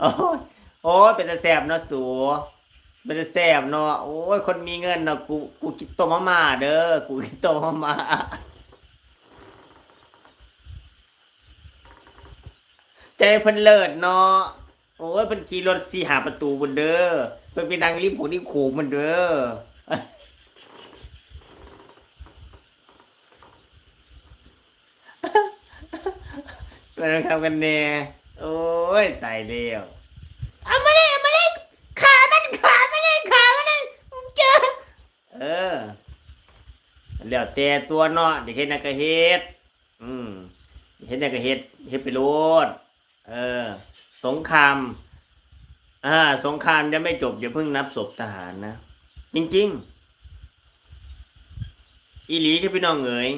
โอ้ยโอ้ยเป็นตาแสบเนาะสูเป็นตาแสบเนาะโอ้ยคนมีเงินเนาะกูกูกินต้มมาม่าเด้อกูกินต้มมาม่าใจเพิ่นเลิศเนาะโอ้ยเพิ่นขี่รถสี่หาประตูบนเด้อเพิ่นไปนั่งริมหูริมโขงมันเด้อมันทำกันแน่ โอ้ยตายเดียวเอามาเลยเอามาเลยขามันขามันเลยขามันเลยเจอ เออแล้วแต่ตัวเนาะเดี๋ยวเฮ็ดนักก็เฮ็ดอืมเฮ็ดนักก็เฮ็ดเฮ็ดไปโลดเออ สงครามอ่าสงครามยังไม่จบอย่าเพิ่งนับศพทหารนะ จริง ๆ อีหลีที่พี่น้องเอ๋ย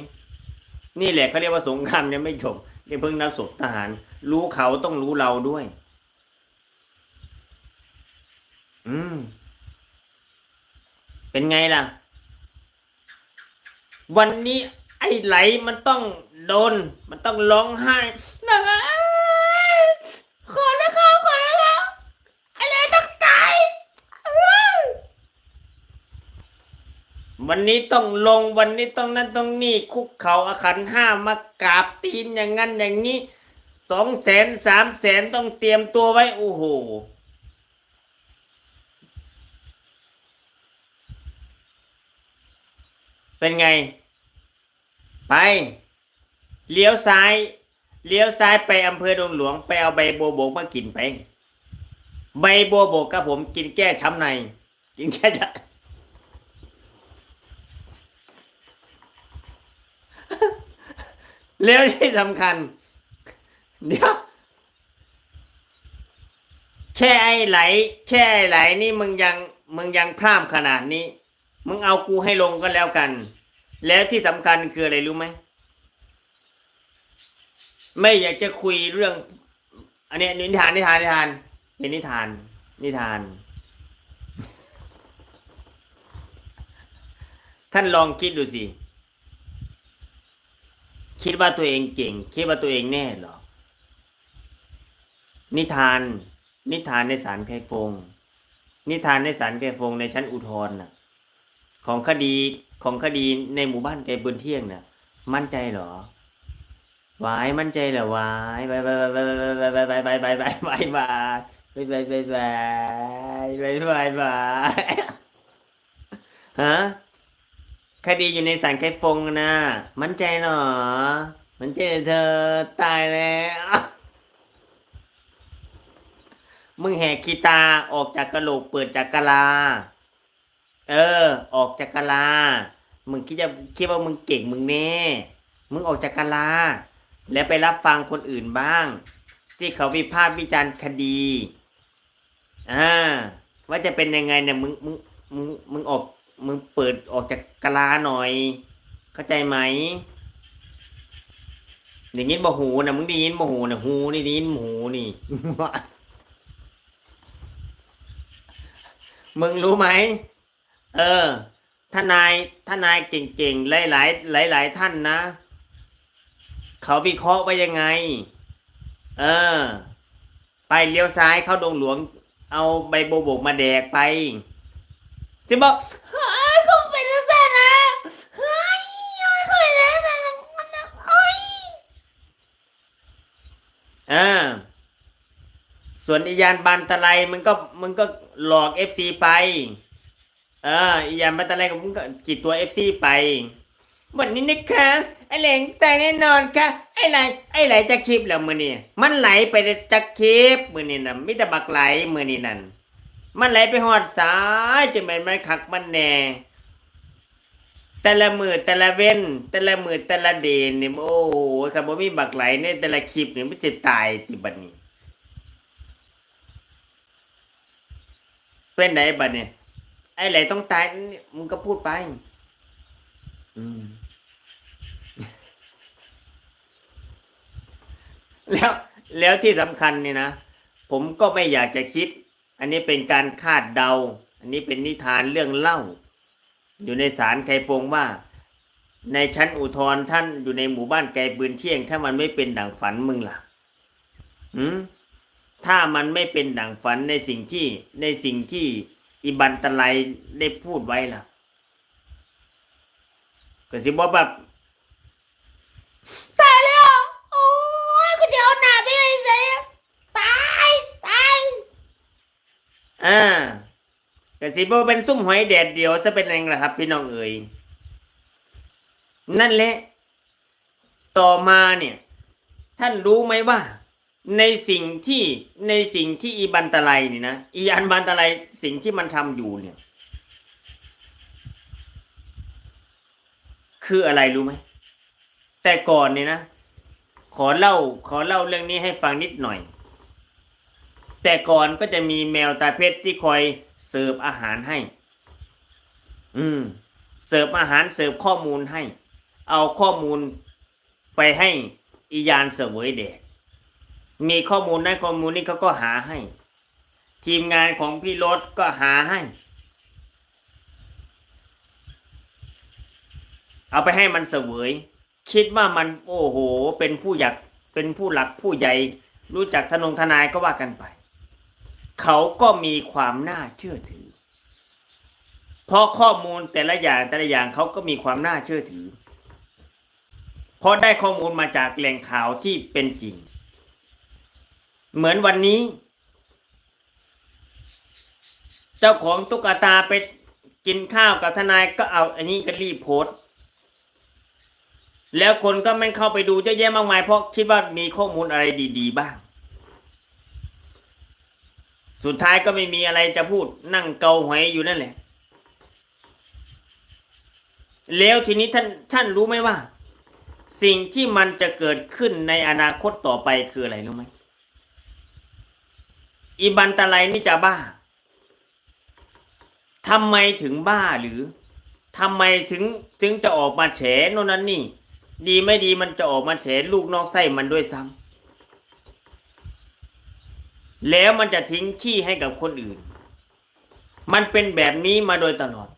นี่แหละเขาเรียกว่าสงครามยังไม่จบย่าเพิ่งนับศพทหาร รู้เขาต้องรู้เราด้วย อืม เป็นไงล่ะ วันนี้ไอ้ไหลมันต้องโดน มันต้องร้องไห้นะขอแล้วครับขอแล้วครับไอ้ไหลต้องตาย วันนี้ต้องลงวันนี้ต้องนั่นต้องนี่คุกเข่าอาขันห้ามากราบตีนอย่างนั้นอย่างนี้สองแสนสามแสนต้องเตรียมตัวไว้ โอ้โหเป็นไง ไป เลี้ยวซ้าย เลี้ยวซ้ายไปอำเภอดงหลวง ไปเอาใบโบวบกมากินไป ใบโบวบกกับผมกินแก้ช้ำใน กินแก้ช้ำ แล้วที่สำคัญ เดี๋ยวแค่ไอ้ไหล แค่ไอ้ไหลนี่มึงยังมึงยังพร่ำขนาดนี้ มึงเอากูให้ลงก็แล้วกัน แล้วที่สำคัญคืออะไรรู้ไหมไม่อยากจะคุยเรื่อง อันนี้นิทานนิทานนิทานเป็นนิทาน นิทาน ท่านลองคิดดูสิ คิดว่าตัวเองเก่ง คิดว่าตัวเองแน่เหรอ นิทาน นิทานในศาลไคฟง นิทานในศาลไคฟงในชั้นอุทธรณ์น่ะของคดีของคดีในหมู่บ้านไกลบนเที่ยงน่ะ มั่นใจเหรอวายมั่นใจเหรอวายบายบายบายบายบายบายบายบายบายบายบายบายบายบายบายบายบายฮะ คดีอยู่ในศาลไคฟงนะ มั่นใจเหรอ มั่นใจเธอตายแล้ว มึงแหกคีตาออกจากกระโหลกเปิดจากกะลา เออ ออกจากกะลา มึงคิดจะคิดว่ามึงเก่งมึงแน่มึงออกจากกะลา แล้วไปรับฟังคนอื่นบ้าง ที่เขาวิพากษ์วิจารณ์คดีอ่าว่าจะเป็นยังไงเนี่ยมึงมึงมึงมึงออก มึงเปิดออกจากกะลาหน่อย เข้าใจไหมได้ยินบ่หูนะมึงได้ยินบ่หูนะหูนี่ได้ยินหูนี่มึงรู้ไหม เออทนายทนายเก่งๆ หลายๆหลาย ๆ ท่านนะ เขาวิเคราะห์ไว้ยังไง เออ ไปเลี้ยวซ้ายเข้าดงหลวง เอาใบโบวบกมาแดกไปจะบอกเฮ้ยก็เป็นแล้วแต่นะเฮ้ยก็เป็นแล้วแต่เฮ้ย อ่าส่วนอียานบันตะไลมึงก็มึงก็หลอกเอฟซีไป เอออียานบันตะไลก็มึงก็จิตตัวเอฟซีไปวันนี้นะคะไอเหลงแตายแน่นอนค่ะ ไอไหลไอไหลจะคลิปแล้วมือนี่มันไหลไปจะคลิปมือนี่นะมิตรบักไหลมือนี่นั่นมันไหลไปหอดสายจะเป็นมันคักมันแน่ แต่ละมือแต่ละเว้น แต่ละมือแต่ละเดนนี่โอ้โหครับบ่มีบักไหลในแต่ละคลิปนี่มันจะตายติบัดนี้ เป็นไหนบัดเนี่ยไอ้ไหลต้องตายนี่มึงก็พูดไป อืม แล้วแล้วที่สำคัญเนี่ยนะ ผมก็ไม่อยากจะคิด อันนี้เป็นการคาดเดา อันนี้เป็นนิทานเรื่องเล่า อยู่ในศาลไคฟงว่า ในชั้นอุทธรณ์ท่านอยู่ในหมู่บ้านไกลปืนเที่ยง ถ้ามันไม่เป็นดั่งฝันมึงล่ะหืมถ้ามันไม่เป็นดั่งฝันในสิ่งที่ในสิ่งที่อิบันตะไลได้พูดไว้ล่ะก็สิบอกแบบตายแล้วโอ้ยกูจะเอาหน้าไปให้ใส่ตาย ตายอ่า ก็สิบเป็นซุ่มหอยแดดเดียวจะเป็นยังไงล่ะครับ พี่น้องเอ๋ยนั่นแหละต่อมาเนี่ย ท่านรู้ไหมว่า ในสิ่งที่ในสิ่งที่อีบันตะไลนี่นะอีอันบันตะไลสิ่งที่มันทำอยู่เนี่ย คืออะไรรู้ไหมแต่ก่อนเนี่ยนะขอเล่าขอเล่าเรื่องนี้ให้ฟังนิดหน่อย แต่ก่อนก็จะมีแมวตาเพชรที่คอย เสิร์ฟอาหารให้ อืม เสิร์ฟอาหารเสิร์ฟข้อมูลให้ เอาข้อมูลไปให้อียานเสวยแดกมีข้อมูลนั้นข้อมูลนี้เขาก็หาให้ ทีมงานของพี่รถก็หาให้ เอาไปให้มันเสวย คิดว่ามันโอ้โห เป็นผู้อยากเป็นผู้หลักผู้ใหญ่ รู้จักทนงทนายก็ว่ากันไป เขาก็มีความน่าเชื่อถือ เพราะข้อมูลแต่ละอย่างแต่ละอย่างเขาก็มีความน่าเชื่อถือเพราะได้ข้อมูลมาจากแหล่งข่าวที่เป็นจริง เหมือนวันนี้ เจ้าของตุ๊กตาไปกินข้าวกับทนายก็เอาอันนี้ก็รีบโพสต์แล้วคนก็ไม่เข้าไปดูเยอะแยะมากมายเพราะคิดว่ามีข้อมูลอะไรดี ๆ บ้าง สุดท้ายก็ไม่มีอะไรจะพูดนั่งเกาหอยอยู่นั่นแหละ แล้วทีนี้ท่านท่านรู้ไหมว่า สิ่งที่มันจะเกิดขึ้นในอนาคตต่อไปคืออะไรรู้ไหมอีบันตะไลนี่จะบ้าทำไมถึงบ้าหรือทำไมถึงถึงจะออกมาแฉโน่นนั่นนี่ ดีไม่ดีมันจะออกมาแฉลูกนอกไส้มันด้วยซ้ำ แล้วมันจะทิ้งขี้ให้กับคนอื่น มันเป็นแบบนี้มาโดยตลอด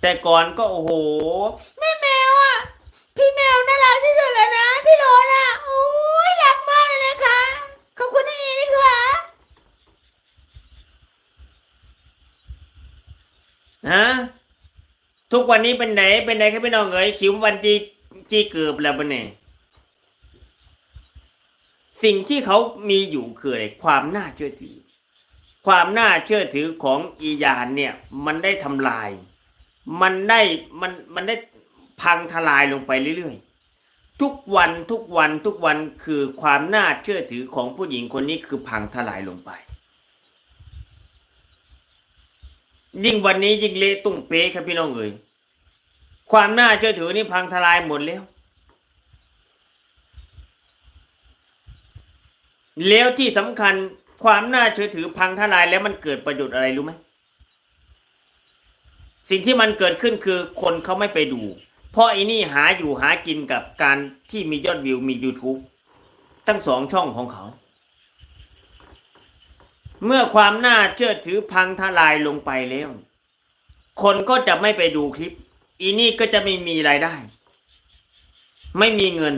แต่ก่อนก็โอ้โห แม่แมวอะ พี่แมวน่ารักที่สุดเลยนะ พี่โรนอะ โอ้ยรักมากเลยนะคะขอบคุณนะเอนี่ค่ะฮะทุกวันนี้เป็นไหนเป็นไหนครับพี่น้องเอ๋ยขิววันจีจีเกือบแล้วเปะเนี่ย สิ่งที่เขามีอยู่คืออะไรความน่าเชื่อถือ ความน่าเชื่อถือของอียานเนี่ยมันได้ทำลาย มันได้มันมันได้พังทลายลงไปเรื่อยๆ ทุกวันทุกวันทุกวันคือความน่าเชื่อถือของผู้หญิงคนนี้คือพังทลายลงไป ยิ่งวันนี้ยิ่งเละตุ้งเป๊ะครับพี่น้องเอ๋ยความน่าเชื่อถือนี่พังทลายหมดแล้ว แล้วที่สำคัญความน่าเชื่อถือพังทลายแล้วมันเกิดประโยชน์อะไรรู้ไหมสิ่งที่มันเกิดขึ้นคือคนเขาไม่ไปดู เพราะไอ้นี่หาอยู่หากินกับการที่มียอดวิวมี YouTube ทั้งสองช่องของเขา เมื่อความน่าเชื่อถือพังทลายลงไปแล้ว คนก็จะไม่ไปดูคลิป อีนี่ก็จะไม่มีรายได้ ไม่มีเงิน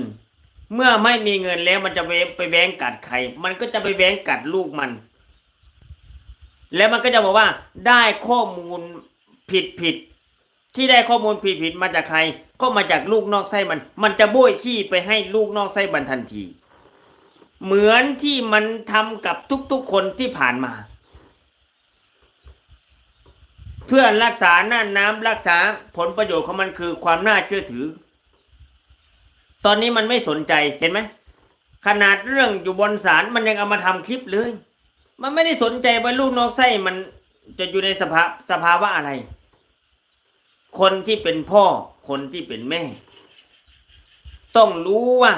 เมื่อไม่มีเงินแล้วมันจะไปไปแว้งกัดใคร มันก็จะไปแว้งกัดลูกมัน แล้วมันก็จะบอกว่า ได้ข้อมูลผิดผิดที่ได้ข้อมูลผิดผิดมาจากใคร ก็มาจากลูกนอกไส้มัน มันจะโบยขี้ไปให้ลูกนอกไส้มันทันที เหมือนที่มันทำกับทุกๆคนที่ผ่านมา เพื่อรักษาหน้าน้ำรักษาผลประโยชน์ของมันคือความน่าเชื่อถือ ตอนนี้มันไม่สนใจเห็นไหมขนาดเรื่องอยู่บนศาลมันยังเอามาทำคลิปเลย มันไม่ได้สนใจว่าลูกนอกไส้มันจะอยู่ในสภาสภาวะอะไร คนที่เป็นพ่อคนที่เป็นแม่ ต้องรู้ว่า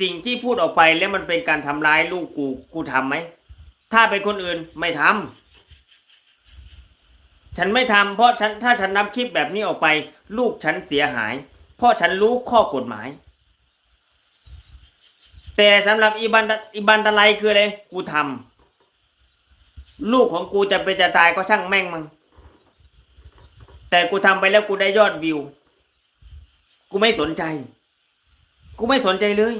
สิ่งที่พูดออกไปแล้วมันเป็นการทำร้ายลูกกูกูทำไหม ถ้าเป็นคนอื่นไม่ทำฉันไม่ทำเพราะฉันถ้าฉันนำคลิปแบบนี้ออกไป ลูกฉันเสียหาย เพราะฉันรู้ข้อกฎหมาย แต่สำหรับอีบันตะอีบันตะไลคืออะไรกูทำลูกของกูจะเป็นจะตายก็ช่างแม่งมึงแต่กูทำไปแล้วกูได้ยอดวิว กูไม่สนใจ กูไม่สนใจเลย